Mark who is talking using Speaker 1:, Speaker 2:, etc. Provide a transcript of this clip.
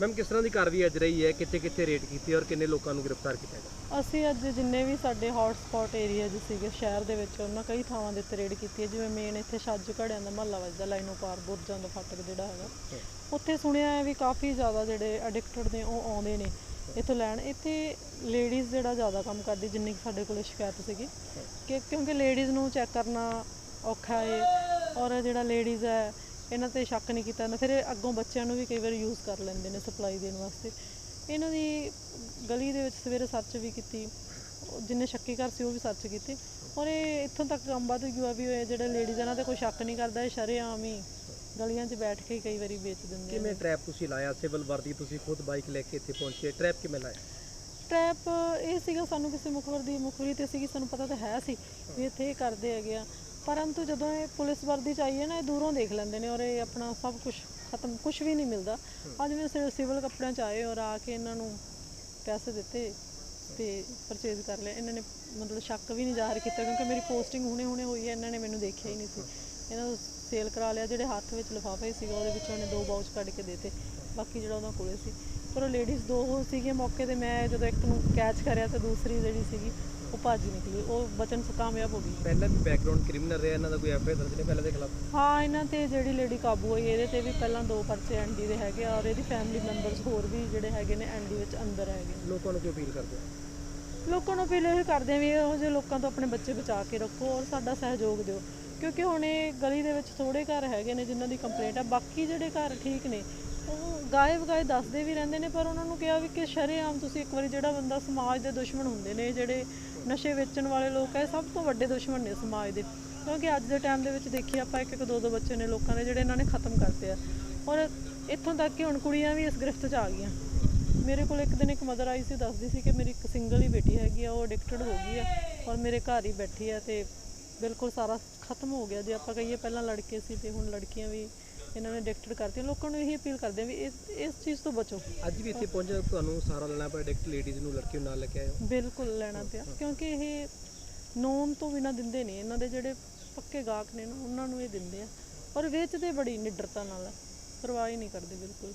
Speaker 1: Ma'am ਕਿਸ ਤਰ੍ਹਾਂ ਦੀ ਕਾਰਵਾਈ ਅੱਜ ਰਹੀ ਹੈ? ਕਿੱਥੇ ਕਿੱਥੇ ਰੇਡ ਕੀਤੀ ਔਰ ਕਿੰਨੇ ਲੋਕਾਂ ਨੂੰ ਗ੍ਰਿਫਤਾਰ ਕੀਤਾ ਗਿਆ?
Speaker 2: ਅਸੀਂ ਅੱਜ ਜਿੰਨੇ ਵੀ ਸਾਡੇ ਹੌਟ ਸਪੌਟ ਏਰੀਆਜ਼ ਸੀਗੇ ਸ਼ਹਿਰ ਦੇ ਵਿੱਚ ਉਹਨਾਂ ਕਈ ਥਾਵਾਂ ਦੇ ਉੱਤੇ ਰੇਡ ਕੀਤੀ ਹੈ। ਜਿਵੇਂ ਮੇਨ ਇੱਥੇ ਛੱਜ ਘੜਿਆਂ ਦਾ ਮਹੱਲਾ ਵੱਜਦਾ ਲਾਈਨੋ ਪਾਰ ਬੁਰਜਾਂ ਦਾ ਫਾਟਕ ਜਿਹੜਾ ਹੈਗਾ। ਉੱਥੇ ਸੁਣਿਆ ਹੈ ਵੀ ਕਾਫੀ ਜ਼ਿਆਦਾ ਜਿਹੜੇ ਐਡਿਕਟਡ ਨੇ ਉਹ ਆਉਂਦੇ ਨੇ ਇੱਥੋਂ ਲੈਣ। ਇੱਥੇ ਲੇਡੀਜ਼ ਜਿਹੜਾ ਜ਼ਿਆਦਾ ਕੰਮ ਕਰਦੀ ਜਿੰਨੀ ਕੁ ਸਾਡੇ ਕੋਲੇ ਸ਼ਿਕਾਇਤ ਸੀਗੀ ਕਿ ਕਿਉਂਕਿ ਲੇਡੀਜ਼ ਨੂੰ ਚੈੱਕ ਕਰਨਾ ਔਖਾ ਹੈ ਔਰ ਜਿਹੜਾ ਲੇਡੀਜ਼ ਹੈ ਇਹਨਾਂ ਤੇ ਸ਼ੱਕ ਨਹੀਂ ਕੀਤਾ ਜਾਂਦਾ। ਫਿਰ ਇਹ ਅੱਗੋਂ ਬੱਚਿਆਂ ਨੂੰ ਵੀ ਕਈ ਵਾਰ ਯੂਜ਼ ਕਰ ਲੈਂਦੇ ਨੇ ਸਪਲਾਈ ਦੇਣ ਵਾਸਤੇ। ਇਹਨਾਂ ਦੀ ਗਲੀ ਦੇ ਵਿੱਚ ਸਵੇਰੇ ਸਰਚ ਵੀ ਕੀਤੀ। ਜਿੰਨੇ ਸ਼ੱਕੀ ਘਰ ਸੀ ਉਹ ਵੀ ਸਰਚ ਕੀਤੇ। ਔਰ ਇਹ ਇੱਥੋਂ ਤੱਕ ਕੰਮ ਵੱਧ ਗਿਆ ਵੀ ਇਹ ਜਿਹੜੇ ਲੇਡੀਜ਼ ਇਹਨਾਂ ਤੇ ਕੋਈ ਸ਼ੱਕ ਨਹੀਂ ਕਰਦਾ ਇਹ ਸ਼ਰੇਆਮ ਹੀ ਗਲੀਆਂ 'ਚ ਬੈਠ ਕੇ ਕਈ ਵਾਰੀ ਵੇਚ ਦਿੰਦੇ ਨੇ।
Speaker 1: ਕਿਵੇਂ ਟਰੈਪ ਤੁਸੀਂ ਲਾਇਆ? ਸਿਵਲ ਵਰਦੀ ਤੁਸੀਂ ਖੁਦ ਬਾਈਕ ਲੈ ਕੇ ਇੱਥੇ ਪਹੁੰਚੇ। ਟਰੈਪ ਕਿਵੇਂ ਲਾਇਆ?
Speaker 2: ਟ੍ਰੈਪ ਇਹ ਸੀਗਾ ਸਾਨੂੰ ਕਿਸੇ ਮੁਖਬਰ ਦੀ ਮੁਖਬਰੀ ਤੇ ਸੀਗੀ ਸਾਨੂੰ ਪਤਾ ਤਾਂ ਹੈ ਸੀ ਵੀ ਇੱਥੇ ਇਹ ਕਰਦੇ ਹੈਗੇ ਆ। ਪਰੰਤੂ ਜਦੋਂ ਇਹ ਪੁਲਿਸ ਵਰਦੀ ਚ ਆਈ ਨਾ, ਇਹ ਦੂਰੋਂ ਦੇਖ ਲੈਂਦੇ ਨੇ ਔਰ ਇਹ ਆਪਣਾ ਸਭ ਕੁਝ ਖਤਮ ਕੁਝ ਵੀ ਨਹੀਂ ਮਿਲਦਾ। ਅੱਜ ਮੈਂ ਸਿ- ਸਿਵਲ ਕੱਪੜਿਆਂ ਚ ਆਏ ਔਰ ਆ ਕੇ ਇਹਨਾਂ ਨੂੰ ਪੈਸੇ ਦਿੱਤੇ ਤੇ ਪਰਚੇਜ਼ ਕਰ ਲਿਆ। ਇਹਨਾਂ ਨੇ ਮਤਲਬ ਸ਼ੱਕ ਵੀ ਨਹੀਂ ਜ਼ਾਹਰ ਕੀਤਾ ਕਿਉਂਕਿ ਮੇਰੀ ਪੋਸਟਿੰਗ ਹੁਣੇ ਹੁਣੇ ਹੋਈ ਹੈ, ਇਹਨਾਂ ਨੇ ਮੈਨੂੰ ਦੇਖਿਆ ਹੀ ਨਹੀਂ ਸੀ। ਇਹਨਾਂ ਨੂੰ ਸੇਲ ਕਰਾ ਲਿਆ, ਜਿਹੜੇ ਹੱਥ ਵਿੱਚ ਲਿਫਾਫਾ ਹੀ ਸੀਗਾ ਉਹਦੇ ਵਿੱਚੋਂ ਉਹਨੇ ਦੋ ਬਾਊਚ ਕੱਢ ਕੇ ਦੇਤੇ। ਬਾਕੀ ਜਿਹੜਾ ਉਹਨਾਂ ਕੋਲੇ ਸੀ। ਪਰ ਉਹ ਲੇਡੀਜ਼ ਦੋ ਹੋ ਸੀਗੀਆਂ ਮੌਕੇ ਤੇ ਮੈਂ ਜਦੋਂ ਇੱਕ ਨੂੰ ਕੈਚ ਕਰਿਆ ਤੇ ਦੂਸਰੀ ਜਿਹੜੀ ਸੀਗੀ ਉਹ ਭੱਜ ਨਿਕਲੀ। ਉਹ ਬਚਨ ਕਾਮਯਾਬ ਹੋ ਗਈ।
Speaker 1: ਪਹਿਲਾਂ ਵੀ ਬੈਕਗ੍ਰਾਉਂਡ ਕ੍ਰਿਮੀਨਲ ਰਿਹਾ ਇਹਨਾਂ ਦਾ ਕੋਈ ਐਫਆਈਆਰ ਦਰਜ ਨਹੀਂ ਪਹਿਲਾਂ ਦੇ ਖਿਲਾਫ?
Speaker 2: ਹਾਂ ਇਹਨਾਂ ਤੇ ਜਿਹੜੀ ਲੇਡੀ ਕਾਬੂ ਹੋਈ ਇਹਦੇ ਤੇ ਵੀ ਪਹਿਲਾਂ ਦੋ ਪਰਚੇ ਐਨਡੀ ਦੇ ਹੈਗੇ ਆ ਔਰ ਇਹਦੀ ਫੈਮਿਲੀ ਮੈਂਬਰਸ ਹੋਰ ਵੀ ਜਿਹੜੇ ਹੈਗੇ ਨੇ ਐਨਡੀ ਵਿੱਚ ਅੰਦਰ ਹੈਗੇ।
Speaker 1: ਲੋਕਾਂ ਨੂੰ ਕੀ ਅਪੀਲ ਕਰਦੇ ਹੋ?
Speaker 2: ਲੋਕਾਂ ਨੂੰ ਅਪੀਲ ਇਹ ਕਰਦੇ ਆ ਵੀ ਇਹੋ ਜਿਹੇ ਲੋਕਾਂ ਤੋਂ ਆਪਣੇ ਬੱਚੇ ਬਚਾ ਕੇ ਰੱਖੋ ਔਰ ਸਾਡਾ ਸਹਿਯੋਗ ਦਿਓ। ਕਿਉਂਕਿ ਹੁਣ ਇਹ ਗਲੀ ਦੇ ਵਿੱਚ ਥੋੜੇ ਘਰ ਹੈਗੇ ਨੇ ਜਿਨ੍ਹਾਂ ਦੀ ਕੰਪਲੇਂਟ ਹੈ ਬਾਕੀ ਜਿਹੜੇ ਘਰ ਠੀਕ ਨੇ ਉਹ ਗਾਏ ਵਗਾਏ ਦੱਸਦੇ ਵੀ ਰਹਿੰਦੇ ਨੇ, ਪਰ ਉਹਨਾਂ ਨੂੰ ਕਿਹਾ ਵੀ ਕਿ ਸ਼ਰੇਆਮ ਤੁਸੀਂ ਇੱਕ ਵਾਰੀ ਜਿਹੜਾ ਬੰਦਾ ਸਮਾਜ ਦੇ ਦੁਸ਼ਮਣ ਹੁੰਦੇ ਨੇ, ਜਿਹੜੇ ਨਸ਼ੇ ਵੇਚਣ ਵਾਲੇ ਲੋਕ ਹੈ ਸਭ ਤੋਂ ਵੱਡੇ ਦੁਸ਼ਮਣ ਨੇ ਸਮਾਜ ਦੇ। ਕਿਉਂਕਿ ਅੱਜ ਦੇ ਟਾਈਮ ਦੇ ਵਿੱਚ ਦੇਖੀਏ ਆਪਾਂ ਇੱਕ ਇੱਕ ਦੋ ਦੋ ਬੱਚੇ ਨੇ ਲੋਕਾਂ ਦੇ ਜਿਹੜੇ ਇਹਨਾਂ ਨੇ ਖਤਮ ਕਰਤੇ ਆ। ਔਰ ਇੱਥੋਂ ਤੱਕ ਕਿ ਹੁਣ ਕੁੜੀਆਂ ਵੀ ਇਸ ਗ੍ਰਿਫਤ 'ਚ ਆ ਗਈਆਂ। ਮੇਰੇ ਕੋਲ ਇੱਕ ਦਿਨ ਇੱਕ ਮਦਰ ਆਈ ਸੀ, ਦੱਸਦੀ ਸੀ ਕਿ ਮੇਰੀ ਇੱਕ ਸਿੰਗਲ ਹੀ ਬੇਟੀ ਹੈਗੀ ਆ, ਉਹ ਐਡਿਕਟਡ ਹੋ ਗਈ ਆ ਔਰ ਮੇਰੇ ਘਰ ਹੀ ਬੈਠੀ ਆ ਤੇ ਬਿਲਕੁਲ ਸਾਰਾ ਖਤਮ ਹੋ ਗਿਆ। ਜੇ ਆਪਾਂ ਕਹੀਏ ਪਹਿਲਾਂ ਲੜਕੇ ਸੀ ਤੇ ਹੁਣ ਲੜਕੀਆਂ ਵੀ ਇਹਨਾਂ ਨੇ ਐਡਿਕਟਡ ਕਰਤੀਆਂ ਲੋਕਾਂ ਨੂੰ ਇਹੀ ਅਪੀਲ ਕਰਦੇ ਆ ਵੀ ਇਸ ਇਸ ਚੀਜ਼ ਤੋਂ ਬਚੋ।
Speaker 1: ਅੱਜ ਵੀ ਇੱਥੇ ਪਹੁੰਚੇ ਤੁਹਾਨੂੰ ਸਾਰਾ ਲੈਣਾ ਪਿਆ ਡਾਇਰੈਕਟ ਲੇਡੀਜ਼ ਨੂੰ ਲੜਕੀ ਨੂੰ ਨਾਲ ਲੈ ਕੇ ਹੋ?
Speaker 2: ਬਿਲਕੁਲ ਲੈਣਾ ਪਿਆ ਕਿਉਂਕਿ ਇਹ ਨੋਨ ਤੋਂ ਬਿਨਾ ਦਿੰਦੇ ਨਹੀਂ ਇਹਨਾਂ ਦੇ ਜਿਹੜੇ ਪੱਕੇ ਗਾਹਕ ਨੇ ਨਾ ਉਹਨਾਂ ਨੂੰ ਇਹ ਦਿੰਦੇ ਆ। ਔਰ ਵੇਚਦੇ ਬੜੀ ਨਿਡਰਤਾ ਨਾਲ ਆ। ਪਰਵਾਹ ਹੀ ਨਹੀਂ ਕਰਦੇ ਬਿਲਕੁਲ।